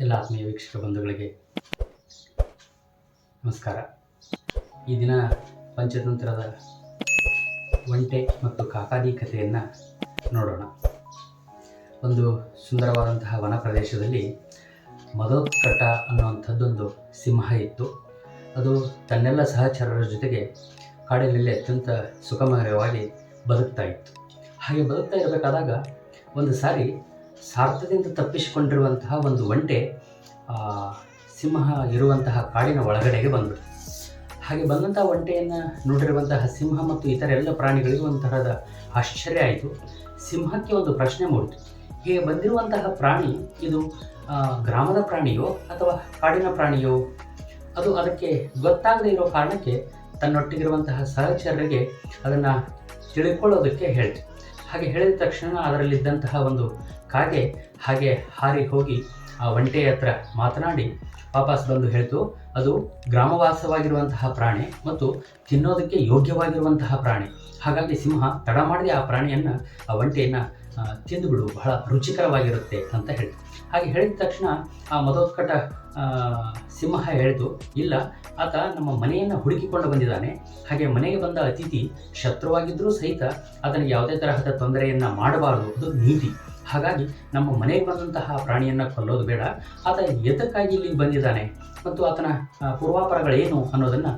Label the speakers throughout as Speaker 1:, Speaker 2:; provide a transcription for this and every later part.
Speaker 1: ಎಲ್ಲ ಆತ್ಮೀಯ ವೀಕ್ಷಕ ಬಂಧುಗಳಿಗೆ ನಮಸ್ಕಾರ. ಈ ದಿನ ಪಂಚತಂತ್ರದ ಒಂಟೆ ಮತ್ತು ಕಾಕಾದಿ ಕಥೆಯನ್ನು ನೋಡೋಣ. ಒಂದು ಸುಂದರವಾದಂತಹ ವನ ಪ್ರದೇಶದಲ್ಲಿ ಮದೋತ್ಕಟ ಅನ್ನುವಂಥದ್ದೊಂದು ಸಿಂಹ ಇತ್ತು. ಅದು ತನ್ನೆಲ್ಲ ಸಹಚರರ ಜೊತೆಗೆ ಕಾಡಿನಲ್ಲಿ ಅತ್ಯಂತ ಸುಖಮಯವಾಗಿ ಬದುಕ್ತಾ ಇತ್ತು. ಹಾಗೆ ಬದುಕ್ತಾ ಇರಬೇಕಾದಾಗ ಒಂದು ಸಾರಿ ಸಾರ್ಥದಿಂದ ತಪ್ಪಿಸಿಕೊಂಡಿರುವಂತಹ ಒಂದು ಒಂಟೆ ಸಿಂಹ ಇರುವಂತಹ ಕಾಡಿನ ಒಳಗಡೆಗೆ ಬಂದ್ಬಿಡ್ತು. ಹಾಗೆ ಬಂದಂತಹ ಒಂಟೆಯನ್ನು ನೋಡಿರುವಂತಹ ಸಿಂಹ ಮತ್ತು ಇತರ ಎಲ್ಲ ಪ್ರಾಣಿಗಳಿಗೂ ಒಂಥರದ ಆಶ್ಚರ್ಯ ಆಯಿತು. ಸಿಂಹಕ್ಕೆ ಒಂದು ಪ್ರಶ್ನೆ ಮೂಡಿತು. ಹೀಗೆ ಬಂದಿರುವಂತಹ ಪ್ರಾಣಿ ಇದು ಗ್ರಾಮದ ಪ್ರಾಣಿಯೋ ಅಥವಾ ಕಾಡಿನ ಪ್ರಾಣಿಯೋ? ಅದು ಅದಕ್ಕೆ ಗೊತ್ತಾಗದೇ ಇರೋ ಕಾರಣಕ್ಕೆ ತನ್ನೊಟ್ಟಿಗಿರುವಂತಹ ಸಹಚರರಿಗೆ ಅದನ್ನು ತಿಳ್ಕೊಳ್ಳೋದಕ್ಕೆ ಹೇಳ್ತು. ಹಾಗೆ ಹೇಳಿದ ತಕ್ಷಣ ಅದರಲ್ಲಿದ್ದಂತಹ ಒಂದು ಕಾಗೆ ಹಾಗೆ ಹಾರಿ ಹೋಗಿ ಆ ಒಂಟೆಯ ಹತ್ರ ಮಾತನಾಡಿ, ವಾಪಸ್ ಬಂದು ಹೇಳ್ತು, ಅದು ಗ್ರಾಮವಾಸವಾಗಿರುವಂತಹ ಪ್ರಾಣಿ ಮತ್ತು ತಿನ್ನೋದಕ್ಕೆ ಯೋಗ್ಯವಾಗಿರುವಂತಹ ಪ್ರಾಣಿ. ಹಾಗಾಗಿ ಸಿಂಹ ತಡ ಮಾಡದೆ ಆ ಪ್ರಾಣಿಯನ್ನು, ಆ ಒಂಟೆಯನ್ನು ತಿಂದುಬಿಡು, ಬಹಳ ರುಚಿಕರವಾಗಿರುತ್ತೆ ಅಂತ ಹೇಳ್ತು. ಹಾಗೆ ಹೇಳಿದ ತಕ್ಷಣ ಆ ಮದೋತ್ಕಟ ಸಿಂಹ ಹೇಳಿತು, ಇಲ್ಲ, ಆತ ನಮ್ಮ ಮನೆಯನ್ನು ಹುಡುಕಿಕೊಂಡು ಬಂದಿದ್ದಾನೆ. ಹಾಗೆ ಮನೆಗೆ ಬಂದ ಅತಿಥಿ ಶತ್ರುವಾಗಿದ್ದರೂ ಸಹಿತ ಅದನಿಗೆ ಯಾವುದೇ ತರಹದ ತೊಂದರೆಯನ್ನು ಮಾಡಬಾರದು, ಅದು ನೀತಿ. ಹಾಗಾಗಿ ನಮ್ಮ ಮನೆಗೆ ಬಂದಂತಹ ಪ್ರಾಣಿಯನ್ನು ಕೊಲ್ಲೋದು ಬೇಡ. ಆತ ಎದಕ್ಕಾಗಿ ಇಲ್ಲಿಗೆ ಬಂದಿದ್ದಾನೆ? ಮತ್ತು ಆತನ ಪೂರ್ವಾಪರಗಳೇನು ಅನ್ನೋದನ್ನು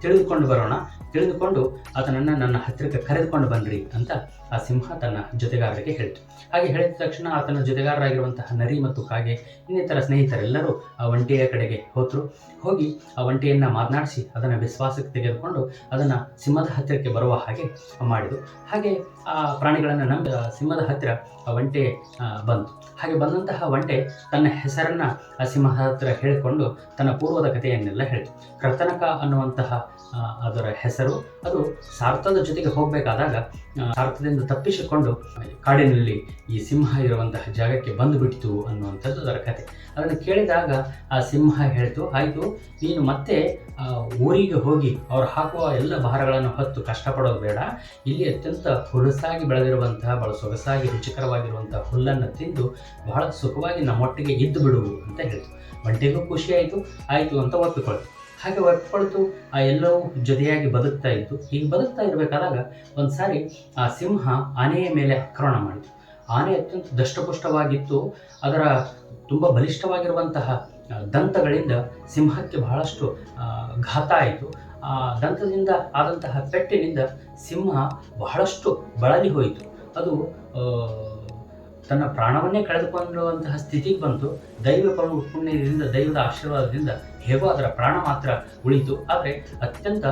Speaker 1: ತಿಳಿದುಕೊಂಡು ಬರೋಣ. ತಿಳಿದುಕೊಂಡು ಆತನನ್ನು ನನ್ನ ಹತ್ತಿರಕ್ಕೆ ಕರೆದುಕೊಂಡು ಬನ್ನಿರಿ ಅಂತ ಆ ಸಿಂಹ ತನ್ನ ಜೊತೆಗಾರರಿಗೆ ಹೇಳಿತು. ಹಾಗೆ ಹೇಳಿದ ತಕ್ಷಣ ಆತನ ಜೊತೆಗಾರರಾಗಿರುವಂತಹ ನರಿ ಮತ್ತು ಕಾಗೆ, ಇನ್ನಿತರ ಸ್ನೇಹಿತರೆಲ್ಲರೂ ಆ ಒಂಟೆಯ ಕಡೆಗೆ ಹೋದರು. ಹೋಗಿ ಆ ಒಂಟೆಯನ್ನು ಮಾತನಾಡಿಸಿ ಅದನ್ನು ವಿಶ್ವಾಸಕ್ಕೆ ತೆಗೆದುಕೊಂಡು ಅದನ್ನು ಸಿಂಹದ ಹತ್ತಿರಕ್ಕೆ ಬರುವ ಹಾಗೆ ಮಾಡಿದರು. ಹಾಗೆ ಆ ಪ್ರಾಣಿಗಳನ್ನು ನಂಬಿ ಸಿಂಹದ ಹತ್ತಿರ ಆ ಒಂಟೆ ಬಂತು ಹಾಗೆ ಬಂದಂತಹ ಒಂಟೆ ತನ್ನ ಹೆಸರನ್ನು ಸಿಂಹ ಹತ್ರ ಹೇಳಿಕೊಂಡು ತನ್ನ ಪೂರ್ವದ ಕಥೆಯನ್ನೆಲ್ಲ ಹೇಳಿತು. ಕರ್ತನಕ ಅನ್ನುವಂತಹ ಅದರ ಹೆಸರು, ಅದು ಸಾರ್ಥದ ಜೊತೆಗೆ ಹೋಗಬೇಕಾದಾಗ ಸಾರ್ಥದಿಂದ ತಪ್ಪಿಸಿಕೊಂಡು ಕಾಡಿನಲ್ಲಿ ಈ ಸಿಂಹ ಇರುವಂತಹ ಜಾಗಕ್ಕೆ ಬಂದುಬಿಟ್ಟಿತು ಅನ್ನುವಂಥದ್ದು ಅದರ ಕತೆ. ಅದನ್ನು ಕೇಳಿದಾಗ ಆ ಸಿಂಹ ಹೇಳ್ತು, ಆಯಿತು, ನೀನು ಮತ್ತೆ ಊರಿಗೆ ಹೋಗಿ ಅವ್ರು ಹಾಕುವ ಎಲ್ಲ ಭಾರಗಳನ್ನು ಹೊತ್ತು ಕಷ್ಟಪಡೋದು ಬೇಡ. ಇಲ್ಲಿ ಅತ್ಯಂತ ಹುಲಸಾಗಿ ಬೆಳೆದಿರುವಂತಹ, ಬಹಳ ಸೊಗಸಾಗಿ ರುಚಿಕರವಾಗಿರುವಂತಹ ಹುಲ್ಲನ್ನು ತಿಂದು ಬಹಳ ಸುಖವಾಗಿ ನಮ್ಮೊಟ್ಟಿಗೆ ಇದ್ದು ಬಿಡುವು ಅಂತ ಹೇಳ್ತು. ಒಂಟೆಗೂ ಖುಷಿ ಆಯಿತು. ಆಯಿತು ಅಂತ ಒಪ್ಪಿಕೊಳ್ತು. ಹಾಗೆ ಒಪ್ಪಿಕೊಳ್ತು ಆ ಎಲ್ಲವೂ ಜೊತೆಯಾಗಿ ಬದುಕ್ತಾ ಇತ್ತು. ಹೀಗೆ ಬದುಕ್ತಾ ಇರಬೇಕಾದಾಗ ಒಂದು ಸಾರಿ ಆ ಸಿಂಹ ಆನೆಯ ಮೇಲೆ ಆಕ್ರಮಣ ಮಾಡಿತು. ಆನೆ ಅತ್ಯಂತ ದಷ್ಟಪುಷ್ಟವಾಗಿತ್ತು. ಅದರ ತುಂಬ ಬಲಿಷ್ಠವಾಗಿರುವಂತಹ ದಂತಗಳಿಂದ ಸಿಂಹಕ್ಕೆ ಬಹಳಷ್ಟು ಘಾತ ಆಯಿತು. ಆ ದಂತದಿಂದ ಆದಂತಹ ಪೆಟ್ಟಿನಿಂದ ಸಿಂಹ ಬಹಳಷ್ಟು ಬಳಲಿ ಹೋಯಿತು. ಅದು ತನ್ನ ಪ್ರಾಣವನ್ನೇ ಕಳೆದುಕೊಳ್ಳುವಂತಹ ಸ್ಥಿತಿಗೆ ಬಂತು ದೈವ ಪುಣ್ಯದಿಂದ ದೈವದ ಆಶೀರ್ವಾದದಿಂದ ಹೇಗೋ ಅದರ ಪ್ರಾಣ ಮಾತ್ರ ಉಳಿತು ಆದರೆ ಅತ್ಯಂತ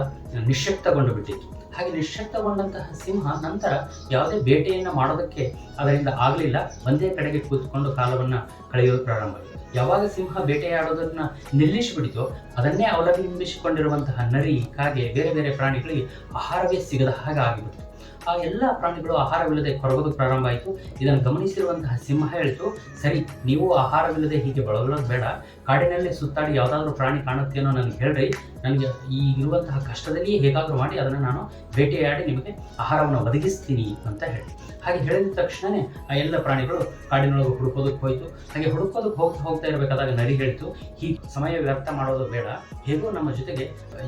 Speaker 1: ನಿಶ್ಶಕ್ತಗೊಂಡು ಬಿಟ್ಟಿತ್ತು. ಹಾಗೆ ನಿಶ್ಶಕ್ತಗೊಂಡಂತಹ ಸಿಂಹ ನಂತರ ಯಾವುದೇ ಬೇಟೆಯನ್ನು ಮಾಡೋದಕ್ಕೆ ಅದರಿಂದ ಆಗಲಿಲ್ಲ. ಒಂದೇ ಕಡೆಗೆ ಕೂತ್ಕೊಂಡು ಕಾಲವನ್ನು ಕಳೆಯೋದು ಪ್ರಾರಂಭ ಯಾವಾಗ ಸಿಂಹ ಬೇಟೆಯಾಡೋದನ್ನ ನಿಲ್ಲಿಸಿಬಿಡಿತೋ ಅದನ್ನೇ ಅವಲಂಬಿಸಿಕೊಂಡಿರುವಂತಹ ನರಿ, ಕಾಗೆ, ಬೇರೆ ಬೇರೆ ಪ್ರಾಣಿಗಳಿಗೆ ಆಹಾರವೇ ಸಿಗದ ಹಾಗೆ ಆಗಿಬಿಡ್ತು. ಆ ಎಲ್ಲ ಪ್ರಾಣಿಗಳು ಆಹಾರವಿಲ್ಲದೆ ಕೊರಗೋದು ಪ್ರಾರಂಭ ಆಯಿತು. ಇದನ್ನು ಗಮನಿಸಿರುವಂತಹ ಸಿಂಹ ಹೇಳಿತು, ಸರಿ, ನೀವು ಆಹಾರವಿಲ್ಲದೆ ಹೀಗೆ ಬಳಲೋದು ಬೇಡ. ಕಾಡಿನಲ್ಲೇ ಸುತ್ತಾಡಿ ಯಾವುದಾದ್ರೂ ಪ್ರಾಣಿ ಕಾಣುತ್ತೇನೋ ನನಗೆ ಹೇಳ್ರಿ. ನನಗೆ ಈ ಇರುವಂತಹ ಕಷ್ಟದಲ್ಲಿಯೇ ಹೇಗಾದರೂ ಮಾಡಿ ಅದನ್ನು ನಾನು ಬೇಟೆಯಾಡಿ ನಿಮಗೆ ಆಹಾರವನ್ನು ಒದಗಿಸ್ತೀನಿ ಅಂತ ಹೇಳಿ. ಹಾಗೆ ಹೇಳಿದ ತಕ್ಷಣವೇ ಆ ಎಲ್ಲ ಪ್ರಾಣಿಗಳು ಕಾಡಿನೊಳಗೆ ಹುಡುಕೋದಕ್ಕೆ ಹೋಯಿತು. ಹಾಗೆ ಹುಡುಕೋದಕ್ಕೆ ಹೋಗ್ತಾ ಹೋಗ್ತಾ ಇರಬೇಕಾದಾಗ ನರಿ ಹೇಳಿತು ಈ ಸಮಯ ವ್ಯರ್ಥ ಮಾಡೋದು ಬೇಡ. ಹೇಗೂ ನಮ್ಮ ಜೊತೆಗೆ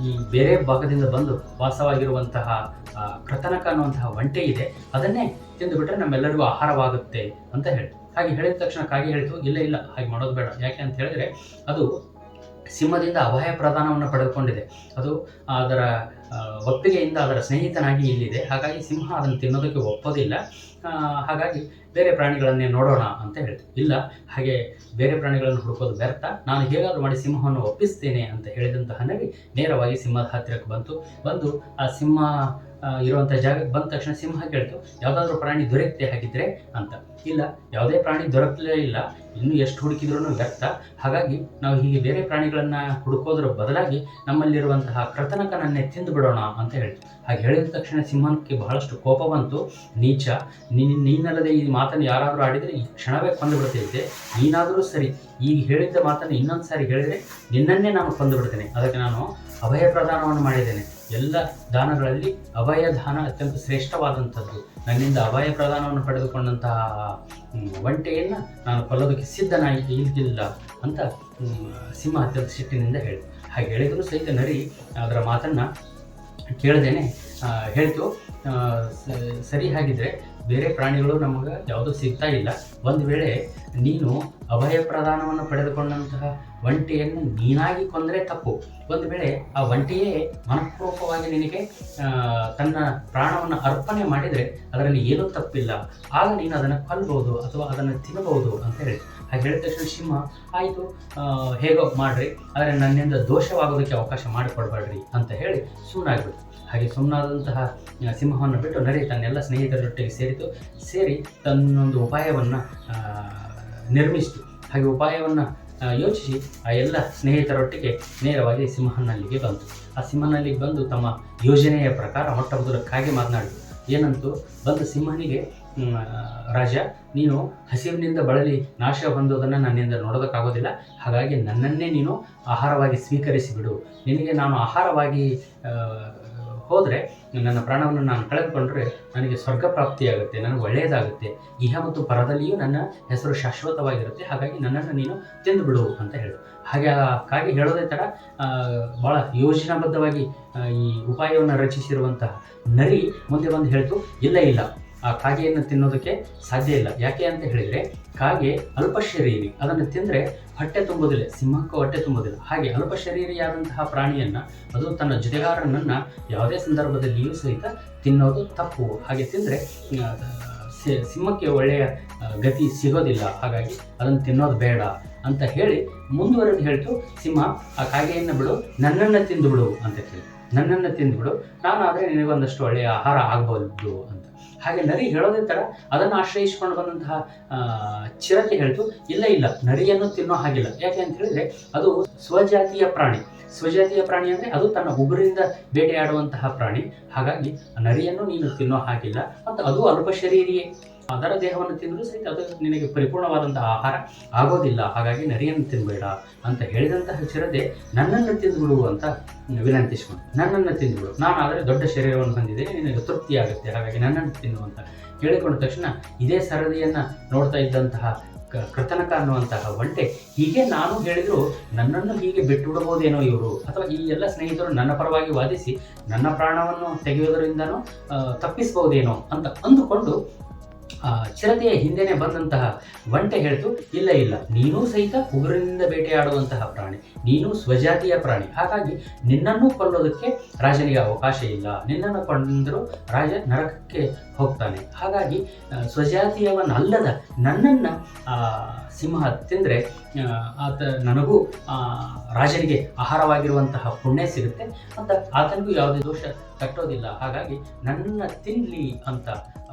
Speaker 1: ಈ ಬೇರೆ ಭಾಗದಿಂದ ಬಂದು ವಾಸವಾಗಿರುವಂತಹ ಕೃತನಕ ಅನ್ನುವಂತಹ ಒಂಟೆ ಇದೆ. ಅದನ್ನೇ ತಿಂದುಬಿಟ್ರೆ ನಮ್ಮೆಲ್ಲರಿಗೂ ಆಹಾರವಾಗುತ್ತೆ ಅಂತ ಹೇಳಿ. ಹಾಗೆ ಹೇಳಿದ ತಕ್ಷಣ ಕಾಗೆ ಹೇಳಿತು, ಇಲ್ಲ ಇಲ್ಲ, ಹಾಗೆ ಮಾಡೋದು ಬೇಡ. ಯಾಕೆ ಅಂತ ಹೇಳಿದ್ರೆ ಅದು ಸಿಂಹದಿಂದ ಅಭಯ ಪ್ರದಾನವನ್ನು ಪಡೆದುಕೊಂಡಿದೆ. ಅದು ಅದರ ಒಪ್ಪಿಗೆಯಿಂದ ಅದರ ಸ್ನೇಹಿತನಾಗಿ ಇಲ್ಲಿದೆ. ಹಾಗಾಗಿ ಸಿಂಹ ಅದನ್ನು ತಿನ್ನೋದಕ್ಕೆ ಒಪ್ಪೋದಿಲ್ಲ. ಹಾಗಾಗಿ ಬೇರೆ ಪ್ರಾಣಿಗಳನ್ನೇ ನೋಡೋಣ ಅಂತ ಹೇಳ್ತು ಇಲ್ಲ, ಹಾಗೆ ಬೇರೆ ಪ್ರಾಣಿಗಳನ್ನು ಹುಡುಕೋದು ವ್ಯರ್ಥ. ನಾನು ಹೇಗಾದರೂ ಮಾಡಿ ಸಿಂಹವನ್ನು ಒಪ್ಪಿಸ್ತೇನೆ ಅಂತ ಹೇಳಿದಂತಹ ನರಿ ನೇರವಾಗಿ ಸಿಂಹದ ಹತ್ತಿರಕ್ಕೆ ಬಂತು. ಬಂದು ಆ ಸಿಂಹ ಇರುವಂಥ ಜಾಗಕ್ಕೆ ಬಂದ ತಕ್ಷಣ ಸಿಂಹ ಕೇಳ್ತು. ಯಾವುದಾದ್ರೂ ಪ್ರಾಣಿ ದೊರೆಯುತ್ತೆ ಹಾಗಿದ್ರೆ ಅಂತ. ಇಲ್ಲ, ಯಾವುದೇ ಪ್ರಾಣಿ ದೊರಕಲೇ ಇಲ್ಲ. ಇನ್ನೂ ಎಷ್ಟು ಹುಡುಕಿದ್ರೂ ವ್ಯರ್ಥ. ಹಾಗಾಗಿ ನಾವು ಹೀಗೆ ಬೇರೆ ಪ್ರಾಣಿಗಳನ್ನು ಹುಡುಕೋದ್ರ ಬದಲಾಗಿ ನಮ್ಮಲ್ಲಿರುವಂತಹ ಕೃತನಕನನ್ನೇ ತಿಂದು ಬಿಡೋಣ ಅಂತ ಹೇಳ್ತು. ಹಾಗೆ ಹೇಳಿದ ತಕ್ಷಣ ಸಿಂಹಕ್ಕೆ ಬಹಳಷ್ಟು ಕೋಪ ಬಂತು. ನೀಚ ನೀನ್ ನೀನಲ್ಲದೆ ಈ ಮಾತನ್ನು ಯಾರಾದರೂ ಆಡಿದರೆ ಈ ಕ್ಷಣವೇ ಕೊಂದು ಬಿಡ್ತಿದ್ದೆ ನೀನಾದರೂ ಸರಿ ಈಗ ಹೇಳಿದ್ದ ಮಾತನ್ನು ಇನ್ನೊಂದು ಸಾರಿ ಹೇಳಿದರೆ ನಿನ್ನನ್ನೇ ನಾನು ಕೊಂದು ಬಿಡ್ತೇನೆ. ಅದಕ್ಕೆ ನಾನು ಅಭಯ ಪ್ರದಾನವನ್ನು ಮಾಡಿದ್ದೇನೆ. ಎಲ್ಲ ದಾನಗಳಲ್ಲಿ ಅಭಯ ದಾನ ಅತ್ಯಂತ ಶ್ರೇಷ್ಠವಾದಂಥದ್ದು. ನನ್ನಿಂದ ಅಭಯ ಪ್ರದಾನವನ್ನು ಪಡೆದುಕೊಂಡಂತಹ ಒಂಟೆಯನ್ನು ನಾನು ಕೊಲ್ಲೋದಕ್ಕೆ ಸಿದ್ಧನಾಗಿ ಇಲ್ದಿಲ್ಲ ಅಂತ ಸಿಂಹ ಅತ್ಯಂತ ಸಿಟ್ಟಿನಿಂದ ಹೇಳಿ. ಹಾಗೆ ಹೇಳಿದರೂ ಸಹಿತ ನರಿ ಅದರ ಮಾತನ್ನು ಕೇಳ್ದೇನೆ ಹೇಳ್ತು ಸರಿ ಹಾಗಿದ್ರೆ ಬೇರೆ ಪ್ರಾಣಿಗಳು ನಮಗೆ ಯಾವುದೂ ಸಿಗ್ತಾ ಇಲ್ಲ. ಒಂದು ವೇಳೆ ನೀನು ಅಭಯ ಪ್ರದಾನವನ್ನು ಪಡೆದುಕೊಂಡಂತಹ ಒಂಟೆಯನ್ನು ನೀನಾಗಿ ಕೊಂದರೆ ತಪ್ಪು. ಒಂದು ವೇಳೆ ಆ ಒಂಟೆಯೇ ಮನಪೂರ್ವಕವಾಗಿ ನಿನಗೆ ತನ್ನ ಪ್ರಾಣವನ್ನು ಅರ್ಪಣೆ ಮಾಡಿದರೆ ಅದರಲ್ಲಿ ಏನೂ ತಪ್ಪಿಲ್ಲ. ಆಗ ನೀನು ಅದನ್ನು ಕೊಲ್ಬಹುದು ಅಥವಾ ಅದನ್ನು ತಿನ್ನಬಹುದು ಅಂತ ಹೇಳಿ. ಹಾಗೆ ಹೇಳಿದ ತಕ್ಷಣ ಸಿಂಹ, ಆಯಿತು ಹೇಗೋ ಮಾಡ್ರಿ. ಆದರೆ ನನ್ನಿಂದ ದೋಷವಾಗೋದಕ್ಕೆ ಅವಕಾಶ ಮಾಡಿಕೊಡ್ಬೇಡ್ರಿ ಅಂತ ಹೇಳಿ ಸುಮ್ಮನಾಗ್ಬಿಟ್ಟು ಹಾಗೆ ಸುಮ್ಮನಾದಂತಹ ಸಿಂಹವನ್ನು ಬಿಟ್ಟು ನರಿ ತನ್ನೆಲ್ಲ ಸ್ನೇಹಿತರೊಟ್ಟಿಗೆ ಸೇರಿತು. ಸೇರಿ ತನ್ನೊಂದು ಉಪಾಯವನ್ನು ನಿರ್ಮಿಸಿತು. ಹಾಗೆ ಉಪಾಯವನ್ನು ಯೋಚಿಸಿ ಆ ಎಲ್ಲ ಸ್ನೇಹಿತರೊಟ್ಟಿಗೆ ನೇರವಾಗಿ ಸಿಂಹನಲ್ಲಿಗೆ ಬಂತು. ಆ ಸಿಂಹನಲ್ಲಿಗೆ ಬಂದು ತಮ್ಮ ಯೋಜನೆಯ ಪ್ರಕಾರ ಮೊಟ್ಟ ಮೊದಲಕ್ಕಾಗಿ ಮಾತನಾಡಿತು. ಏನಂತೂ? ಬಂದು ಸಿಂಹನಿಗೆ ರಾಜ, ನೀನು ಹಸಿವಿನಿಂದ ಬಳಲಿ, ನಾಶ ಹೊಂದೋದನ್ನು ನನ್ನಿಂದ ನೋಡೋದಕ್ಕಾಗೋದಿಲ್ಲ. ಹಾಗಾಗಿ ನನ್ನನ್ನೇ ನೀನು ಆಹಾರವಾಗಿ ಸ್ವೀಕರಿಸಿಬಿಡು. ನಿನಗೆ ನಾನು ಆಹಾರವಾಗಿ ಹೋದರೆ ನನ್ನ ಪ್ರಾಣವನ್ನು ನಾನು ಕಳೆದುಕೊಂಡ್ರೆ ನನಗೆ ಸ್ವರ್ಗ ಪ್ರಾಪ್ತಿಯಾಗುತ್ತೆ, ನನಗೆ ಒಳ್ಳೆಯದಾಗುತ್ತೆ. ಇಹ ಮತ್ತು ಪರದಲ್ಲಿಯೂ ನನ್ನ ಹೆಸರು ಶಾಶ್ವತವಾಗಿರುತ್ತೆ, ಹಾಗಾಗಿ ನನ್ನನ್ನು ನೀನು ತಿಂದು ಬಿಡು ಅಂತ ಹೇಳು. ಹಾಗೆ ಕಾಗೆ ಹೇಳೋದೇ ಥರ ಭಾಳ ಯೋಜನಾಬದ್ಧವಾಗಿ ಈ ಉಪಾಯವನ್ನು ರಚಿಸಿರುವಂತಹ ನರಿ ಮುಂದೆ ಬಂದು ಹೇಳ್ತು, ಇಲ್ಲ ಇಲ್ಲ. ಆ ಕಾಗೆಯನ್ನು ತಿನ್ನೋದಕ್ಕೆ ಸಾಧ್ಯ ಇಲ್ಲ. ಯಾಕೆ ಅಂತ ಹೇಳಿದರೆ ಕಾಗೆ ಅಲ್ಪ ಶರೀರಿ ಅದನ್ನು ತಿಂದರೆ ಹೊಟ್ಟೆ ತುಂಬೋದಿಲ್ಲ, ಸಿಂಹಕ್ಕೂ ಹೊಟ್ಟೆ ತುಂಬೋದಿಲ್ಲ. ಹಾಗೆ ಅಲ್ಪ ಶರೀರಿಯಾದಂತಹ ಪ್ರಾಣಿಯನ್ನು, ಅದು ತನ್ನ ಜೊತೆಗಾರನನ್ನು ಯಾವುದೇ ಸಂದರ್ಭದಲ್ಲಿಯೂ ಸಹಿತ ತಿನ್ನೋದು ತಪ್ಪು. ಹಾಗೆ ತಿಂದರೆ ಸಿಂಹಕ್ಕೆ ಒಳ್ಳೆಯ ಗತಿ ಸಿಗೋದಿಲ್ಲ. ಹಾಗಾಗಿ ಅದನ್ನು ತಿನ್ನೋದು ಬೇಡ ಅಂತ ಹೇಳಿ ಮುಂದುವರೆದು ಹೇಳ್ತು, ಸಿಂಹ, ಆ ಕಾಗೆಯನ್ನು ಬಿಡು, ನನ್ನನ್ನು ತಿಂದು ಬಿಡು ಅಂತ ಹೇಳಿ ನನ್ನನ್ನು ತಿಂದುಬಿಡು. ನಾನಾದರೆ ನಿನಗೊಂದಷ್ಟು ಒಳ್ಳೆಯ ಆಹಾರ ಆಗ್ಬೋದು ಅಂತ. ಹಾಗೆ ನರಿ ಹೇಳೋದೇ ಥರ ಅದನ್ನು ಆಶ್ರಯಿಸಿಕೊಂಡು ಬಂದಂತಹ ಚಿರತೆ ಹೇಳ್ತು, ಇಲ್ಲ ಇಲ್ಲ, ನರಿಯನ್ನು ತಿನ್ನೋ ಹಾಗಿಲ್ಲ. ಯಾಕೆ ಅಂತ ಹೇಳಿದ್ರೆ ಅದು ಸ್ವಜಾತಿಯ ಪ್ರಾಣಿ. ಸ್ವಜಾತಿಯ ಪ್ರಾಣಿ ಅಂದರೆ ಅದು ತನ್ನ ಉಗುರಿಂದ ಬೇಟೆಯಾಡುವಂತಹ ಪ್ರಾಣಿ. ಹಾಗಾಗಿ ನರಿಯನ್ನು ನೀನು ತಿನ್ನೋ ಹಾಗಿಲ್ಲ. ಮತ್ತು ಅದು ಅಲ್ಪ ಶರೀರಿಯೇ. ಅದರ ದೇಹವನ್ನು ತಿಂದರೂ ಸಹಿತ ಅದು ನಿನಗೆ ಪರಿಪೂರ್ಣವಾದಂತಹ ಆಹಾರ ಆಗೋದಿಲ್ಲ. ಹಾಗಾಗಿ ನರಿಯನ್ನು ತಿನ್ನಬೇಡ ಅಂತ ಹೇಳಿದಂತಹ ಚಿರತೆ ನನ್ನನ್ನು ತಿಂದುಬಿಡು ಅಂತ ವಿನಂತಿಸಿಕೊಂಡು ನನ್ನನ್ನು ತಿಂದುಬಿಡು. ನಾನು ಆದರೆ ದೊಡ್ಡ ಶರೀರವನ್ನು ಹೊಂದಿದ್ದೇನೆ. ನಿನಗೆ ತೃಪ್ತಿಯಾಗುತ್ತೆ ಹಾಗಾಗಿ ನನ್ನನ್ನು ತಿನ್ನು ಅಂತ ಕೇಳಿಕೊಂಡ ತಕ್ಷಣ ಇದೇ ಸರದಿಯನ್ನು ನೋಡ್ತಾ ಇದ್ದಂತಹ ಕೃತನಕ ಅನ್ನುವಂತಹ ಒಂಟೆ. ಹೀಗೆ ನಾನು ಹೇಳಿದ್ರು ನನ್ನನ್ನು ಹೀಗೆ ಬಿಟ್ಟು ಬಿಡಬಹುದೇನೋ ಇವರು? ಅಥವಾ ಈ ಎಲ್ಲ ಸ್ನೇಹಿತರು ನನ್ನ ಪರವಾಗಿ ವಾದಿಸಿ ನನ್ನ ಪ್ರಾಣವನ್ನು ತೆಗೆಯೋದರಿಂದನೂ ತಪ್ಪಿಸಬಹುದೇನೋ ಅಂತ ಅಂದುಕೊಂಡು ಚಿರತೆಯ ಹಿಂದೆನೆ ಬಂದಂತಹ ಒಂಟೆ ಹೇಳ್ತು, ಇಲ್ಲ ಇಲ್ಲ, ನೀನೂ ಸಹಿತ ಉಗುರಿನಿಂದ ಬೇಟೆಯಾಡುವಂತಹ ಪ್ರಾಣಿ, ನೀನು ಸ್ವಜಾತಿಯ ಪ್ರಾಣಿ. ಹಾಗಾಗಿ ನಿನ್ನನ್ನು ಕೊಲ್ಲೋದಕ್ಕೆ ರಾಜನಿಗೆ ಅವಕಾಶ ಇಲ್ಲ. ನಿನ್ನನ್ನು ಕೊಂದರೂ ರಾಜ ನರಕಕ್ಕೆ ಹೋಗ್ತಾನೆ. ಹಾಗಾಗಿ ಸ್ವಜಾತಿಯವನಲ್ಲದ ನನ್ನನ್ನು ಸಿಂಹ ತಿಂದರೆ ಆತ ನನಗೂ ರಾಜನಿಗೆ ಆಹಾರವಾಗಿರುವಂತಹ ಪುಣ್ಯ ಸಿಗುತ್ತೆ. ಮತ್ತು ಆತನಿಗೂ ಯಾವುದೇ ದೋಷ ಕಟ್ಟೋದಿಲ್ಲ ಹಾಗಾಗಿ ನನ್ನ ತಿನ್ನಲಿ ಅಂತ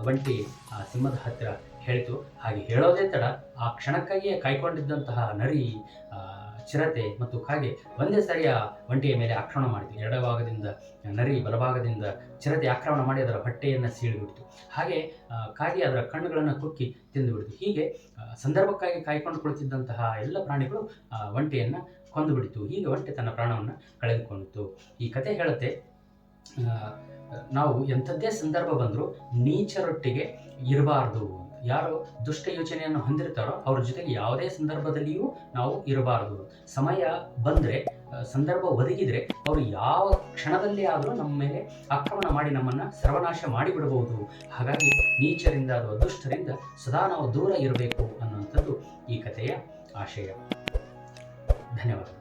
Speaker 1: ಒಂಟಿ ಆ ಸಿಂಹದ ಹತ್ತಿರ ಹೇಳಿತು. ಹಾಗೆ ಹೇಳೋದೇ ತಡ. ಆ ಕ್ಷಣಕ್ಕಾಗಿಯೇ ಕಾಯ್ಕೊಂಡಿದ್ದಂತಹ ನರಿ ಚಿರತೆ ಮತ್ತು ಕಾಗೆ ಒಂದೇ ಸರಿಯ ಒಂಟಿಯ ಮೇಲೆ ಆಕ್ರಮಣ ಮಾಡಿತು. ಎಡಭಾಗದಿಂದ ನರಿ ಬಲಭಾಗದಿಂದ ಚಿರತೆ ಆಕ್ರಮಣ ಮಾಡಿ ಅದರ ಹೊಟ್ಟೆಯನ್ನು ಸೀಳಿಬಿಡ್ತು. ಹಾಗೆ ಕಾಗೆ ಅದರ ಕಣ್ಣುಗಳನ್ನು ಕುಕ್ಕಿ ತಿಂದುಬಿಡ್ತು. ಹೀಗೆ ಸಂದರ್ಭಕ್ಕಾಗಿ ಕಾಯ್ಕೊಂಡು ಕುಳಿತಿದ್ದಂತಹ ಎಲ್ಲ ಪ್ರಾಣಿಗಳು ಒಂಟೆಯನ್ನು ಕೊಂದು ಬಿಡಿತು ಹೀಗೆ ಒಂಟೆ ತನ್ನ ಪ್ರಾಣವನ್ನು ಕಳೆದುಕೊಂಡಿತು. ಈ ಕತೆ ಹೇಳುತ್ತೆ ನಾವು ಎಂಥದ್ದೇ ಸಂದರ್ಭ ಬಂದರೂ ನೀಚರೊಟ್ಟಿಗೆ ಇರಬಾರ್ದು. ಯಾರು ದುಷ್ಟ ಯೋಚನೆಯನ್ನು ಹೊಂದಿರ್ತಾರೋ ಅವ್ರ ಜೊತೆಗೆ ಯಾವುದೇ ಸಂದರ್ಭದಲ್ಲಿಯೂ ನಾವು ಇರಬಾರ್ದು. ಸಮಯ ಬಂದರೆ ಸಂದರ್ಭ ಒದಗಿದರೆ ಅವರು ಯಾವ ಕ್ಷಣದಲ್ಲಿ ಆದರೂ ನಮ್ಮ ಮೇಲೆ ಆಕ್ರಮಣ ಮಾಡಿ ನಮ್ಮನ್ನು ಸರ್ವನಾಶ ಮಾಡಿಬಿಡಬಹುದು. ಹಾಗಾಗಿ ನೀಚರಿಂದ ಅಥವಾ ದುಷ್ಟರಿಂದ ಸದಾ ನಾವು ದೂರ ಇರಬೇಕು ಅನ್ನುವಂಥದ್ದು ಈ ಕಥೆಯ ಆಶಯ. ಧನ್ಯವಾದಗಳು.